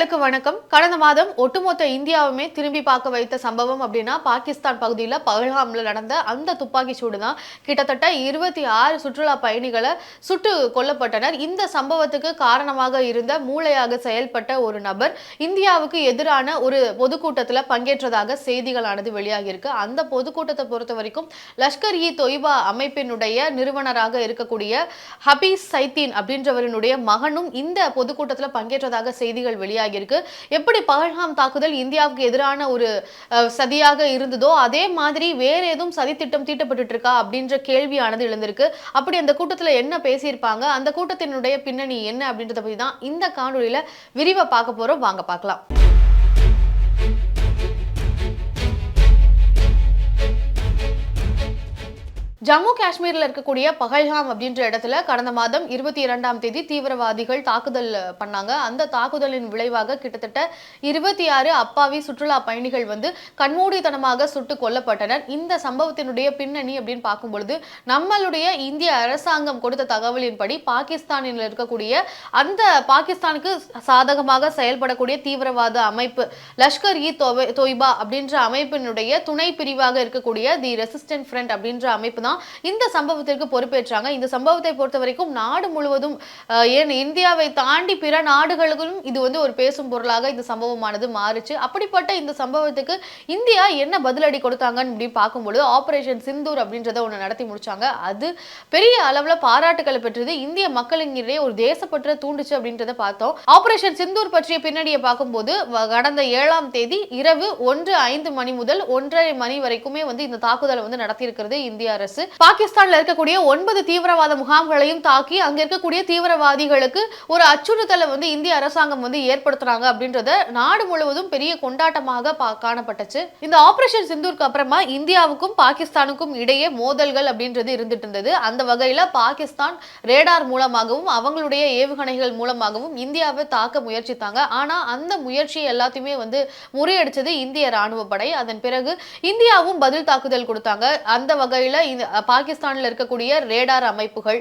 நேயர்களுக்கு வணக்கம். கடந்த மாதம் ஒட்டுமொத்த இந்தியாவுமே திரும்பி பார்க்க வைத்த சம்பவம் அப்படின்னா பாகிஸ்தான் பகுதியில் பகல்காமில் நடந்த அந்த துப்பாக்கி சூடு தான் கிட்டத்தட்ட இருபத்தி ஆறு சுற்றுலா பயணிகளை சுட்டு கொல்லப்பட்டனர். இந்த சம்பவத்துக்கு காரணமாக இருந்த மூளையாக செயல்பட்ட ஒரு நபர் இந்தியாவுக்கு எதிரான ஒரு பொதுக்கூட்டத்தில் பங்கேற்றதாக செய்திகளானது வெளியாகியிருக்கு. அந்த பொதுக்கூட்டத்தை பொறுத்த வரைக்கும் லஷ்கர் இ தொய்பா அமைப்பினுடைய நிறுவனராக இருக்கக்கூடிய ஹபீஸ் சைத்தீன் அப்படின்றவரினுடைய மகனும் இந்த பொதுக்கூட்டத்தில் பங்கேற்றதாக செய்திகள் வெளியாகியிருக்கு எப்படி பகல்காம் தாக்குதல் இந்தியாவுக்கு எதிரான ஒரு சதியாக இருந்ததோ அதே மாதிரி வேற ஏதும் சதித்திட்டம் தீட்டப்பட்டு இருக்கா அப்படின்ற கேள்வியானது எழுந்திருக்கு. அப்படி அந்த கூட்டத்தில் என்ன பேசியிருப்பாங்க? அந்த கூட்டத்தினுடைய பின்னணி என்ன அப்படின்றத பற்றி தான் இந்த காணொலியில விரிவாக பார்க்க போறோம். வாங்க பார்க்கலாம். ஜம்மு காஷ்மீரில் இருக்கக்கூடிய பகல்காம் அப்படின்ற இடத்துல கடந்த மாதம் இருபத்தி இரண்டாம் தேதி தீவிரவாதிகள் தாக்குதல் பண்ணாங்க. அந்த தாக்குதலின் விளைவாக கிட்டத்தட்ட இருபத்தி ஆறு அப்பாவி சுற்றுலா பயணிகள் வந்து கண்மூடித்தனமாக சுட்டு கொல்லப்பட்டனர். இந்த சம்பவத்தினுடைய பின்னணி அப்படின்னு பார்க்கும் பொழுது நம்மளுடைய இந்திய அரசாங்கம் கொடுத்த தகவலின்படி பாகிஸ்தானில் இருக்கக்கூடிய அந்த பாகிஸ்தானுக்கு சாதகமாக செயல்படக்கூடிய தீவிரவாத அமைப்பு லஷ்கர் இ தொய்பா அப்படின்ற அமைப்பினுடைய துணை பிரிவாக இருக்கக்கூடிய தி ரெசிஸ்டன்ட் ஃப்ரண்ட் அப்படின்ற அமைப்பு தான் இந்த சம்பவத்திற்கு பொறுப்பேற்றாங்க. இந்த சம்பவத்தை பொறுத்த வரைக்கும் நாடு முழுவதும் ஏன் இந்தியாவை தாண்டி பிற நாடுகளுக்கும் இது வந்து ஒரு பேசும் பொருளாக இந்த சம்பவமானது மாறுச்சு. அப்படிப்பட்ட இந்த சம்பவத்துக்கு இந்தியா என்ன பதிலடி கொடுத்தாங்கன்னு அப்படின்னு பார்க்கும்பொழுது ஆபரேஷன் சிந்தூர் அப்படின்றத ஒன்று நடத்தி முடிச்சாங்க. அது பெரிய அளவுல பாராட்டுகளை பெற்றது. இந்திய மக்களிடையே ஒரு தேசப்பற்ற தூண்டுச்சு அப்படின்றத பார்த்தோம். ஆபரேஷன் சிந்தூர் பற்றிய பின்னணியை பார்க்கும்போது கடந்த ஏழாம் தேதி இரவு ஒன்று ஐந்து மணி முதல் ஒன்றரை மணி வரைக்குமே வந்து இந்த தாக்குதலை வந்து நடத்தியிருக்கிறது இந்திய அரசு. பாகிஸ்தான்ல இருக்கக்கூடிய ஒன்பது தீவிரவாத முகாம்களையும் தாக்கி அங்க இருக்கக்கூடிய தீவிரவாதிகளுக்கு ஒரு அச்சுறுத்தலை வந்து இந்திய அரசாங்கம் வந்து ஏற்படுத்துறாங்க அப்படின்றத நாடு முழுவதும் பெரிய கொண்டாட்டமாக பா- காணப்பட்டுச்சு. இந்த ஆபரேஷன் சிந்தூருக்கு அப்புறமா இந்தியாவுக்கும் பாகிஸ்தானுக்கும் இடையே மோதல்கள் அப்படின்றது இருந்துட்டு இருந்தது. அந்த வகையில பாகிஸ்தான் ரேடார் மூலமாகவும் அவங்களுடைய ஏவுகணைகள் மூலமாகவும் இந்தியாவை தாக்க முயற்சித்தாங்க. ஆனா அந்த முயற்சி எல்லாத்தையுமே வந்து முறியடிச்சது இந்திய ராணுவ படை அதன் பிறகு இந்தியாவும் பதில் தாக்குதல் கொடுத்தாங்க. அந்த வகையில இந்த பாகிஸ்தானில் இருக்கக்கூடிய ரேடார் அமைப்புகள்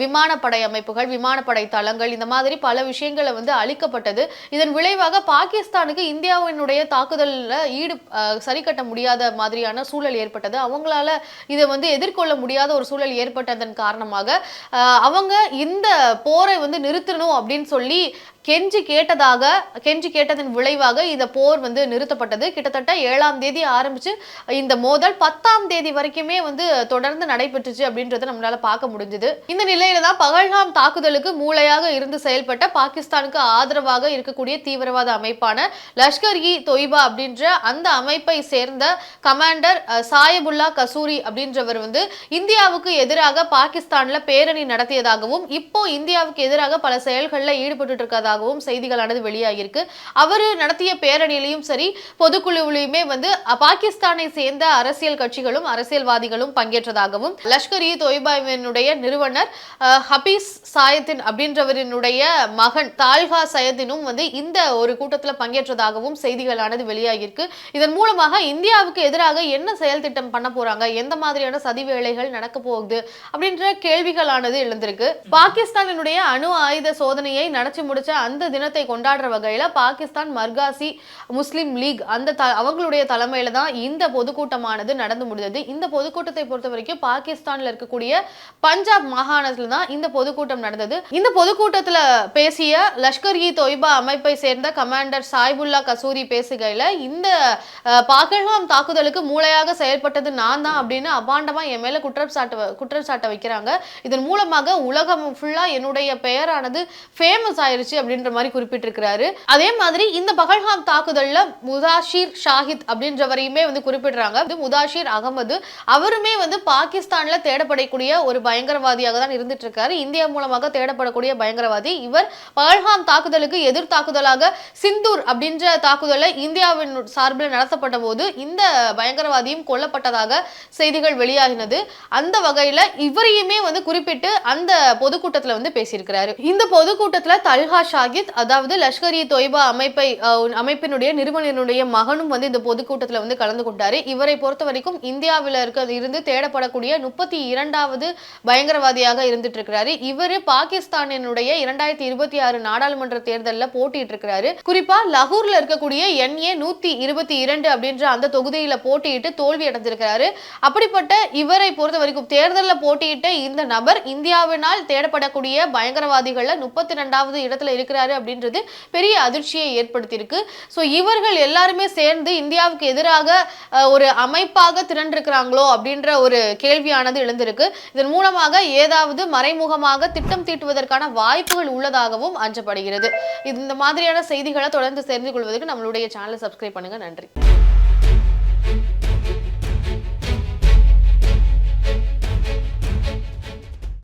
விமானப்படை அமைப்புகள் விமானப்படை தளங்கள் இந்த மாதிரி பல விஷயங்களை வந்து அளிக்கப்பட்டது இதன் விளைவாக பாகிஸ்தானுக்கு இந்தியாவினுடைய தாக்குதலில் ஈடு அஹ், சரி கட்ட முடியாத மாதிரியான சூழல் ஏற்பட்டது. அவங்களால இதை வந்து எதிர்கொள்ள முடியாத ஒரு சூழல் ஏற்பட்டதன் காரணமாக அவங்க இந்த போரை வந்து நிறுத்தணும் அப்படின்னு சொல்லி கெஞ்சி கேட்டதாக கெஞ்சி கேட்டதன் விளைவாக இந்த போர் வந்து நிறுத்தப்பட்டது. கிட்டத்தட்ட ஏழாம் தேதி ஆரம்பிச்சு இந்த மோதல் பத்தாம் தேதி வரைக்குமே வந்து தொடர்ந்து நடைபெற்றுச்சு அப்படின்றத நம்மளால பார்க்க முடிஞ்சது. இந்த நிலையில தான் பகல்காம் தாக்குதலுக்கு மூளையாக இருந்து செயல்பட்ட பாகிஸ்தானுக்கு ஆதரவாக இருக்கக்கூடிய தீவிரவாத அமைப்பான லஷ்கர் இ தொய்பா அப்படின்ற அந்த அமைப்பை சேர்ந்த கமாண்டர் சாயபுல்லா கசூரி அப்படின்றவர் வந்து இந்தியாவுக்கு எதிராக பாகிஸ்தான்ல பேரணி நடத்தியதாகவும் இப்போ இந்தியாவுக்கு எதிராக பல செயல்களில் ஈடுபட்டு இருக்கதாகவும் செய்திகளானது வெளியாகியிருக்கு. அவர் நடத்திய பேரணியிலையும் சரி பொதுக்குழுவிலையுமே வந்து பாகிஸ்தானை சேர்ந்த அரசியல் கட்சிகளும் அரசியல்வாதிகளும் பங்கேற்றதாகவும் லஷ்கர் இ தொய்பாவினுடைய நிறுவனர் ஹபீஸ் சாயத்தின் அப்படின்றவரினுடைய மகன் தால்ஹா சயத்தினும் வந்து இந்த ஒரு கூட்டத்தில் பங்கேற்றதாகவும் செய்திகளானது வெளியாகியிருக்கு. இதன் மூலமாக இந்தியாவுக்கு எதிராக என்ன செயல் திட்டம் பண்ண போறாங்க? எந்த மாதிரியான சதி வேலைகள் நடக்க போகுது? அப்படின்ற கேள்விகளானது எழுந்திருக்கு. பாகிஸ்தானினுடைய அணு ஆயுத சோதனையை நடத்தி முடிச்ச அந்த தினத்தை கொண்டாடுற வகையில் பாகிஸ்தான் மர்காசி முஸ்லீம் லீக் அந்த த அவங்களுடைய தலைமையில் தான் இந்த பொதுக்கூட்டமானது நடந்து முடிந்தது. இந்த பொதுக்கூட்டத்தை பொறுத்த வரைக்கும் பாகிஸ்தானில் இருக்கக்கூடிய பஞ்சாப் மாகாணத்தில் தான் இந்த பொதுக்கூட்டம் நடந்தது. இந்த பொதுக்கூட்டத்தில் பேசிய லஷ்கர் இ தொய்பா அமைப்பை சேர்ந்த கமாண்டர் சாய்புல்லா கசூரி பேசுகையில் இந்த அஹ், பகல்காம் தாக்குதலுக்கு மூளையாக செயல்பட்டது நான் தான் அப்படின்னு அபாண்டமாக என் மேலே குற்றம் சாட்ட குற்றம் சாட்ட வைக்கிறாங்க. இதன் மூலமாக உலகம் ஃபுல்லாக என்னுடைய பெயரானது ஃபேமஸ் ஆயிருச்சு அப்படின்ற மாதிரி குறிப்பிட்டிருக்கிறாரு. அதே மாதிரி இந்த பகல்காம் தாக்குதல்ல முதாஷிர் ஷாஹித் அப்படின்றவரையுமே வந்து குறிப்பிடுறாங்க. முதாஷிர் அகமது. அவருமே வந்து பாகிஸ்தான்ல தேடப்படக்கூடிய ஒரு பயங்கரவாதியாக தான் இருந்துட்டு இருக்காரு இந்தியா மூலமாக தேடப்படக்கூடிய பயங்கரவாதி. இவர் பகல்காம் தாக்குதலுக்கு எதிர் தாக்குதலாக சிந்தூர் அப்படின்ற தாக்குதலை இந்தியாவின் சார்பில் நடத்தப்பட்ட போது இந்த பயங்கரவாதியும் கொல்லப்பட்டதாக செய்திகள் வெளியாகினது. அந்த வகையில இவரையுமே வந்து குறிப்பிட்டு அந்த பொதுக்கூட்டத்தில் வந்து பேசியிருக்கிறாரு. இந்த பொதுக்கூட்டத்தில் தல்ஹா ஷாகித் அதாவது லஷ்கர் இ தொய்பா அமைப்பை அமைப்பினுடைய நிறுவனருடைய மகனும் வந்து இந்த பொதுக்கூட்டத்தில் வந்து கலந்து கொண்டாரு. இவரை பொறுத்த வரைக்கும் இந்தியாவில் இருக்க இருந்து தேடப்படக்கூடிய முப்பத்தி இரண்டாவது பயங்கரவாதியாக இருந்துட்டு இருக்கிறாரு இவர் பாகிஸ்தானினுடைய இரண்டாயிரத்தி இருபத்தி ஆறு நாடாளுமன்ற தேர்தலில் போட்டிட்டு இருக்கிறாரு குறிப்பா லகூர்ல இருக்கக்கூடிய என்ஏ நூத்தி இருபத்தி இரண்டு அப்படின்ற அந்த தொகுதியில போட்டியிட்டு தோல்வி அடைஞ்சிருக்கிறாரு. அப்படிப்பட்ட இவரை பொறுத்த வரைக்கும் தேர்தலில் போட்டியிட்ட இந்த நபர் இந்தியாவினால் தேடப்படக்கூடிய பயங்கரவாதிகள்ல முப்பத்தி ரெண்டாவது இடத்துல இருக்கிறாரு அப்படின்றது பெரிய அதிர்ச்சியை ஏற்படுத்தியிருக்கு. ஸோ இவர்கள் எல்லாருமே சேர்ந்து இந்தியாவுக்கு எதிராக ஒரு அமைப்பாக திரண்டிருக்கிறாங்களோ அப்படின்ற ஒரு கேள்வியானது எழுந்திருக்கு. இதன் மூலமாக ஏதாவது மறைமுகமாக திட்டம் தீட்டுவதற்கான வாய்ப்புகள் உள்ளதாகவும் அஞ்சப்படுகிறது. இந்த மாதிரியான செய்திகளை தொடர்ந்து சேர்ந்து கொள்வதற்கு நம்மளுடைய சேனலை சப்ஸ்கிரைப் பண்ணுங்க. நன்றி.